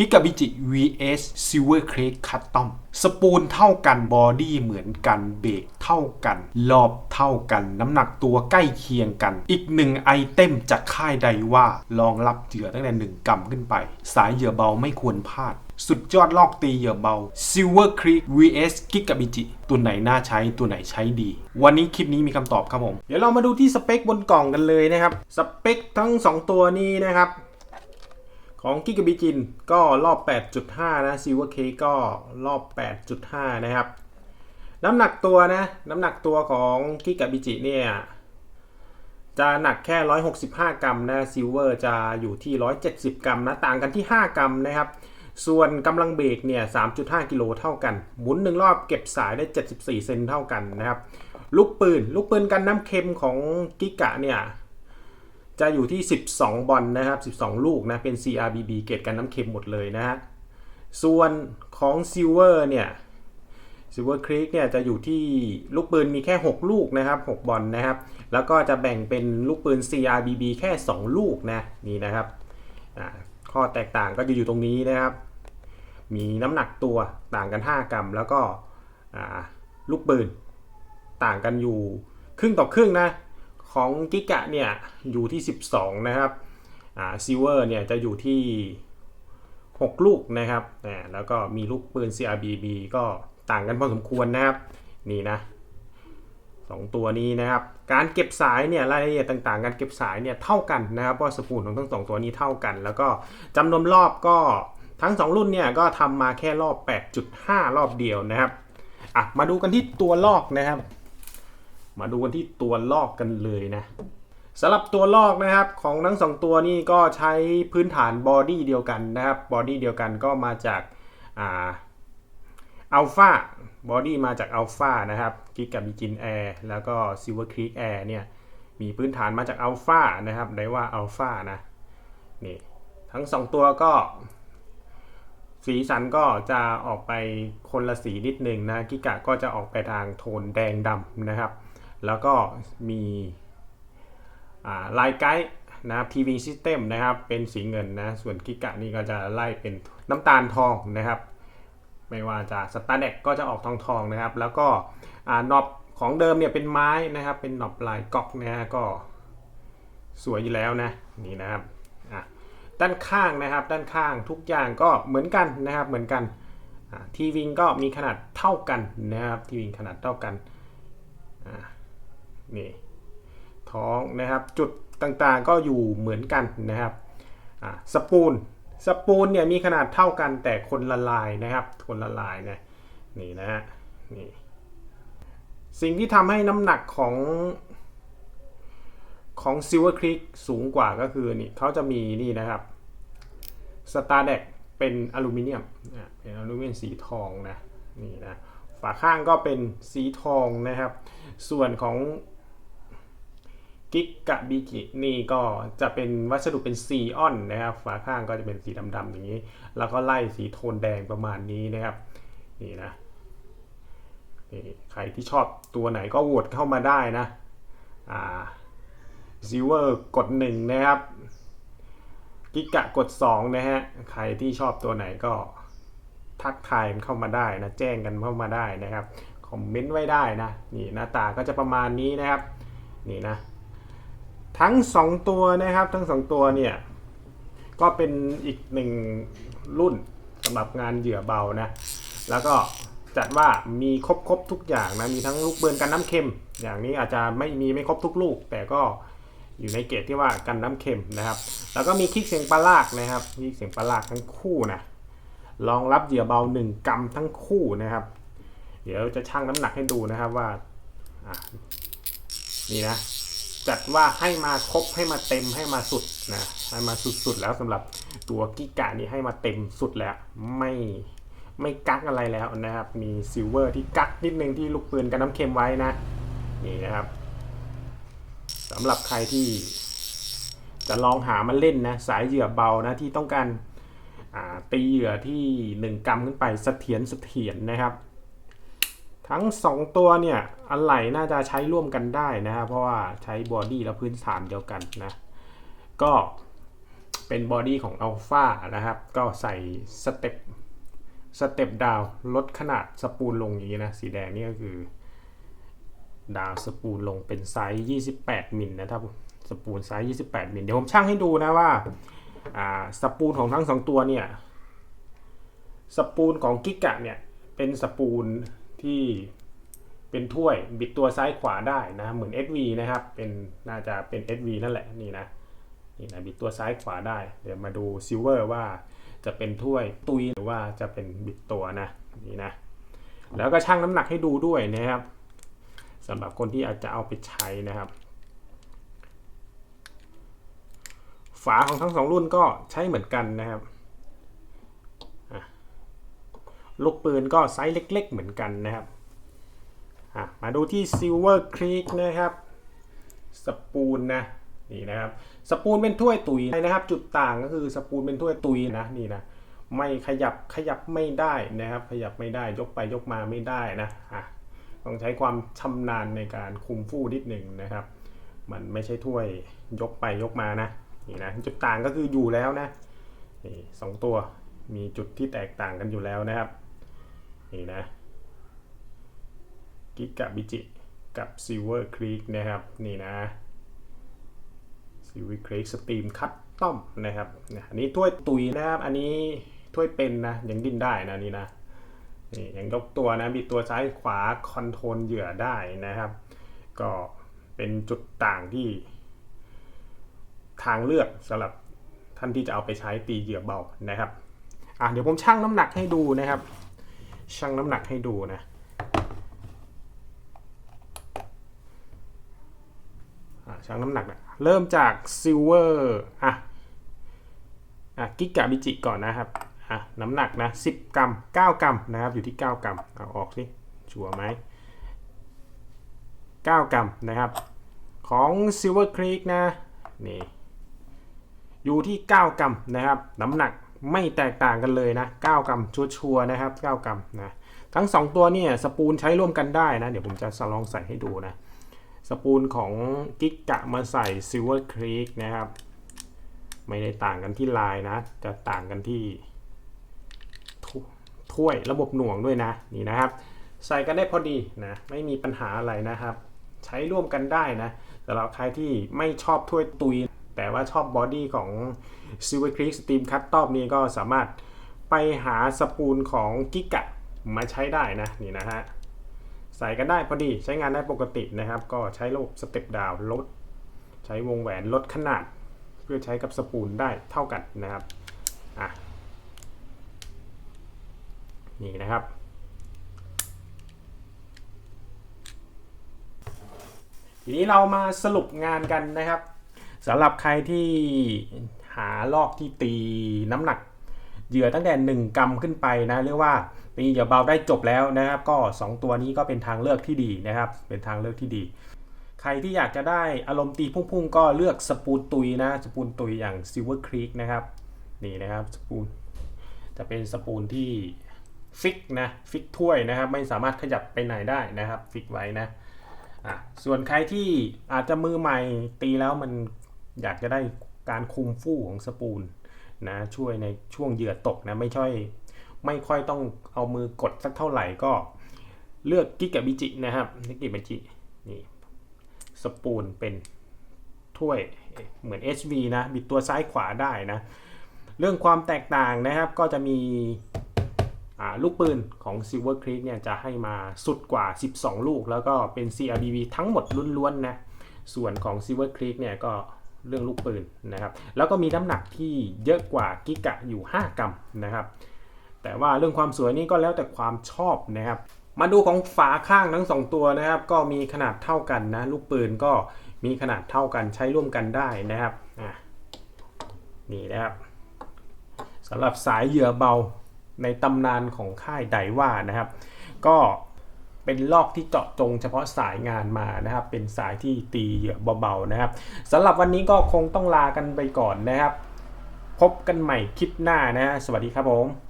กิกาบิจิ vs Silver Creek Custom สปูลเท่ากันบอดี้เหมือนกันเบรกเท่ากัน รอบเท่ากัน น้ำหนักตัวใกล้เคียงกัน อีกหนึ่งไอเทมจากค่ายใดว่ารองรับเหยื่อตั้งแต่หนึ่งกำขึ้นไป สายเหยื่อเบาไม่ควรพลาด สุดยอดลอกตีเหยื่อเบา Silver Creek vs กิกาบิจิตัวไหนน่าใช้ตัวไหนใช้ดี วันนี้คลิปนี้มีคำตอบครับผม เดี๋ยวเรามาดูที่สเปคบนกล่องกันเลยนะครับ สเปคทั้ง 2 ตัวนี้นะครับ ของกิกบิจินก็รอบ 8.5 นะซิลเวอร์เคก็รอบ 8.5 นะครับ น้ำหนักตัวนะ น้ำหนักตัวของกิกบิจิเนี่ย จะหนักแค่ 165 กรัมนะซิลเวอร์จะอยู่ที่ 170 กรัมนะ ต่างกันที่ 5 กรัมนะครับ ส่วนกำลังเบรกเนี่ย 3.5 กิโลเท่ากัน หมุนหนึ่งรอบเก็บสายได้ 74 เซนเท่ากันนะครับ ลูกปืน ลูกปืนกันน้ำเค็มของกิกะเนี่ย จะอยู่ที่ 12 บอลนะครับ 12 ลูกนะ เป็น CRBB เกรดกันน้ำเค็มหมดเลยนะฮะ ส่วนของ Silver เนี่ย Silver Creek เนี่ยจะอยู่ที่ลูกปืนมีแค่ 6 ลูกนะครับ 6 บอลนะครับ แล้วก็จะแบ่งเป็นลูกปืน CRBB แค่ 2 ลูกนะนี่นะครับ ข้อแตกต่างก็จะอยู่ตรงนี้นะครับ มีน้ำหนักตัวต่างกัน 5 กรัม แล้วก็ลูกปืนต่างกันอยู่ครึ่งต่อครึ่งนะ ของกิกะเนี่ยอยู่ที่ 12 นะครับอ่าซิเวอร์เนี่ยจะอยู่ที่ 6 ลูกนะครับอ่าแล้วก็มีลูกปืน CRBB ก็ต่างกันพอสมควรนะครับ นี่นะสองตัวนี้นะครับ การเก็บสายเนี่ยรายละเอียดต่างๆ การเก็บสายเนี่ยเท่ากันนะครับเพราะสปูลของทั้งสองตัวนี้เท่ากัน แล้วก็จำนวนรอบก็ทั้ง 2 รุ่นเนี่ยก็ทำมาแค่รอบ 8.5 รอบเดียวนะครับอะมาดูกันที่ตัวลอกนะครับ มาดูกันที่ตัวลอกกันเลยนะสำหรับตัวลอกนะครับของทั้งสองตัวนี้ก็ใช้พื้นฐานบอดี้เดียวกันนะครับบอดี้เดียวกันก็มาจากอัลฟาบอดี้มาจากอัลฟานะครับกิกกับบิจินแอร์แล้วก็ซิลเวอร์ครีกแอร์เนี่ยมีพื้นฐานมาจากอัลฟานะครับได้ว่าอัลฟานะนี่ทั้งสองตัวก็สีสันก็จะออกไปคนละสีนิดหนึ่งนะกิกะก็จะออกไปทางโทนแดงดำนะครับ แล้วก็มีลายไกด์นะครับทีวีซิสเต็มนะครับเป็นสีเงินนะส่วนกิกะนี่ก็จะไล่เป็นน้ำตาลทองนะครับ ไม่ว่าจะสตาร์เด็กก็จะออกทองทองนะครับ แล้วก็นอบของเดิมเนี่ยเป็นไม้นะครับ เป็นหนอบลายก๊อกนะฮะก็สวยอยู่แล้วนะนี่นะครับอะด้านข้างนะครับ ด้านข้างทุกอย่างก็เหมือนกันนะครับเหมือนกันทีวิงก็มีขนาดเท่ากันนะครับทีวิงขนาดเท่ากันอ่า นี่ท้องนะครับจุดต่างๆก็อยู่เหมือนกันนะครับสปูลสปูลเนี่ยมีขนาดเท่ากันแต่คนละลายนะครับ คนละลายนะนี่นะฮะนี่สิ่งที่ทำให้น้ำหนักของของ Silver Creek สูงกว่าก็คือนี่เขาจะมีนี่นะครับสตาร์เด็กเป็นอลูมิเนียมอะเป็นอลูมิเนียมสีทองนะนี่นะฝาข้างก็เป็นสีทองนะครับ ส่วนของ กิกกะบิกินี่ก็จะเป็นวัสดุเป็นซีออนนะครับ ฝาข้างก็จะเป็นสีดำๆอย่างนี้ แล้วก็ไล่สีโทนแดงประมาณนี้นะครับ นี่นะนี่ใครที่ชอบตัวไหนก็โหวตเข้ามาได้นะ อ่าซิเวอร์กดหนึ่งนะครับ กิกะกด2นะฮะ ใครที่ชอบตัวไหนก็ทักทายเข้ามาได้นะ แจ้งกันเข้ามาได้นะครับ คอมเมนต์ไว้ได้นะ นี่หน้าตาก็จะประมาณนี้นะครับ นี่นะ ทั้ง 2 ตัวนะครับทั้ง 2 ตัวเนี่ยก็เป็นอีกหนึ่งรุ่นสำหรับงานเหยื่อเบานะแล้วก็จัดว่ามีครบครบทุกอย่างนะมีทั้งลูกเบือนกันน้ำเค็ม อย่างนี้อาจจะไม่มีไม่ครบทุกลูก แต่ก็อยู่ในเกรดที่ว่ากันน้ำเค็มนะครับ แล้วก็มีคลิกเสียงปลาลากนะครับคลิกเสียงปลาลากทั้งคู่นะรองรับเหยื่อเบา 1กรัมทั้งคู่นะครับ เดี๋ยวจะชั่งน้ำหนักให้ดูนะครับว่านี่นะ จัดว่าให้มาครบให้มาเต็มให้มาสุดนะให้มาสุดๆแล้วสำหรับตัวกิกะนี่ให้มาเต็มสุดแล้วไม่ไม่กักอะไรแล้วนะครับ มีซิลเวอร์ที่กักนิดนึงที่ลูกปืนกันน้ำเค็มไว้นะนี่นะครับสำหรับใครที่จะลองหามันเล่นนะสายเหยื่อเบานะที่ต้องการตีเหยื่อที่ 1กรัมขึ้นไปสเสถียรเสถียรนะครับ ทั้ง 2 ตัวเนี่ยอะไหล่น่าจะใช้ร่วมกันได้นะครับเพราะว่าใช้บอดี้และพื้นฐานเดียวกันนะ ก็เป็นบอดี้ของอัลฟานะครับ ก็ใส่สเต็ปสเต็ปดาวลดขนาดสปูลลงอย่างนี้นะ สีแดงนี่ก็คือ ดาวสปูลลงเป็นไซส์ 28 มิลนะครับสปูลไซส์ 28 มิลเดี๋ยวผมช่างให้ดูนะว่าอ่าสปูลของทั้งสองตัวเนี่ย สปูลของกิกะเนี่ย เป็นสปูล ที่เป็นถ้วยบิดตัวซ้ายขวาได้นะเหมือน SV นะครับเป็นน่าจะเป็น SV นั่นแหละนี่นะนี่นะบิดตัวซ้ายขวาได้ เดี๋ยวมาดูซิลเวอร์ว่าจะเป็นถ้วยตุยหรือว่าจะเป็นบิดตัวนะนี่นะแล้วก็ชั่งน้ำหนักให้ดูด้วยนะครับสำหรับคนที่อาจจะเอาไปใช้นะครับ ฝาของทั้งสองรุ่นก็ใช้เหมือนกันนะครับอะ ลูกปืนก็ไซส์เล็ก ๆ เหมือนกันนะครับอะมาดูที่ Silver Creek นะครับ สปูนนะนี่นะครับ สปูนเป็นถ้วยตุยนะครับ จุดต่างก็คือสปูนเป็นถ้วยตุยนะนี่นะไม่ขยับขยับไม่ได้นะครับ ขยับไม่ได้ยกไปยกมาไม่ได้นะอะต้องใช้ความชำนาญในการคุมฟู่นิดหนึ่งนะครับ มันไม่ใช่ถ้วยยกไปยกมานะนี่นะจุดต่างก็คืออยู่แล้วนะนี่สองตัวมีจุดที่แตกต่างกันอยู่แล้วนะครับ นี่นะกิกะบิจิกับซิลเวอร์ครีกนะครับ นี่นะซิลเวอร์ครีกสตรีมคัตต้อมนะครับนี่ยอันนี้ถ้วยตุยนะครับอันนี้ถ้วยเป็นนะยังดิ้นได้นะนี่นะนี่ยังยกตัวนะบิดตัวซ้ายขวาคอนโทรลเหยื่อได้นะครับ ก็เป็นจุดต่างที่ ทางเลือกสำหรับท่านที่จะเอาไปใช้ตีเหยื่อเบานะครับอะเดี๋ยวผมชั่งน้ำหนักให้ดูนะครับ ชั่งน้ำหนักให้ดูนะชั่งน้ำหนักนะเริ่มจากซิลเวอร์อะอะกิกะบิจิก่อนนะครับอะน้ำหนักนะ10 กรัม 9 กรัมนะครับอยู่ที่ 9 กรัมเอาออกสิชัวร์ไหม9 กรัมนะครับ ของ Silver Creek นะนี่อยู่ที่ 9 กรัมนะครับ น้ำหนัก ไม่แตกต่างกันเลยนะ 9 กรัมชัวร์นะครับ 9 กรัมนะทั้ง 2 ตัวเนี่ยสปูลใช้ร่วมกันได้นะ เดี๋ยวผมจะลองใส่ให้ดูนะ สปูลของกิกกะมาใส่ Silver Creek นะครับ ไม่ได้ต่างกันที่ลายนะ จะต่างกันที่ถ้ถ้วยระบบหน่วงด้วยนะนี่นะครับ ใส่กันได้พอดีนะไม่มีปัญหาอะไรนะครับ ใช้ร่วมกันได้นะสำหรับใครที่ไม่ชอบถ้วยตุย แต่ว่าชอบบอดี้ของ Silver Creek Steam Cut Top นี่ก็สามารถไปหาสปูลของกิกะมาใช้ได้นะนี่นะฮะใส่กันได้พอดีใช้งานได้ปกตินะครับ ก็ใช้ระบบสเต็ปดาวลด ใช้วงแหวนลดขนาด เพื่อใช้กับสปูลได้เท่ากันนะครับอะนี่นะครับทีนี้เรามาสรุปงานกันนะครับ สำหรับใครที่หาลอกที่ตีน้ำหนักเหยื่อตั้งแต่ 1 กรัมขึ้นไปนะเรียกว่าตีเหยื่อเบาได้จบแล้วนะครับ ก็ 2 ตัวนี้ก็เป็นทางเลือกที่ดีนะครับ เป็นทางเลือกที่ดี ใครที่อยากจะได้อารมณ์ตีพุ่งๆ ก็เลือกสปูนตุยนะสปูนตุยอย่าง Silver Creek นะครับนี่นะครับสปูนจะเป็นสปูนที่ฟิกนะฟิกถ้วยนะครับ ไม่สามารถขยับไปไหนได้นะครับ ฟิกไว้นะส่วนใครที่อาจจะมือใหม่ตีแล้วมัน อยากจะได้การคุมฟู่ของสปูลนะช่วยในช่วงเหยื่อตกนะไม่ช่อยไม่ค่อยต้องเอามือกดสักเท่าไหร่ก็เลือกกิกะบิจินะครับกิกะบิจินี่สปูลเป็นถ้วยเหมือน HV นะบิดตัวซ้ายขวาได้นะเรื่องความแตกต่างนะครับก็จะมีลูกปืนของ Silver Creek เนี่ยจะให้มาสุดกว่า 12 ลูก แล้วก็เป็น CRBV ทั้งหมดล้วนๆนะส่วนของ Silver Creek เนี่ยก็ เรื่องลูกปืนนะครับ แล้วก็มีน้ำหนักที่เยอะกว่ากิกะอยู่ 5 กรัมนะครับ แต่ว่าเรื่องความสวยนี่ก็แล้วแต่ความชอบนะครับ มาดูของฝาข้างทั้ง 2 ตัวนะครับ ก็มีขนาดเท่ากันนะ ลูกปืนก็มีขนาดเท่ากันใช้ร่วมกันได้นะครับนี่นะครับสำหรับสายเหยื่อเบาในตำนานของค่ายไดว่านะครับ ก็ เป็นลอกที่เจาะจงเฉพาะสายงานมานะครับ เป็นสายที่ตีเหยื่อเบาๆนะครับสำหรับวันนี้ก็คงต้องลากันไปก่อนนะครับ พบกันใหม่คลิปหน้านะฮะสวัสดีครับผม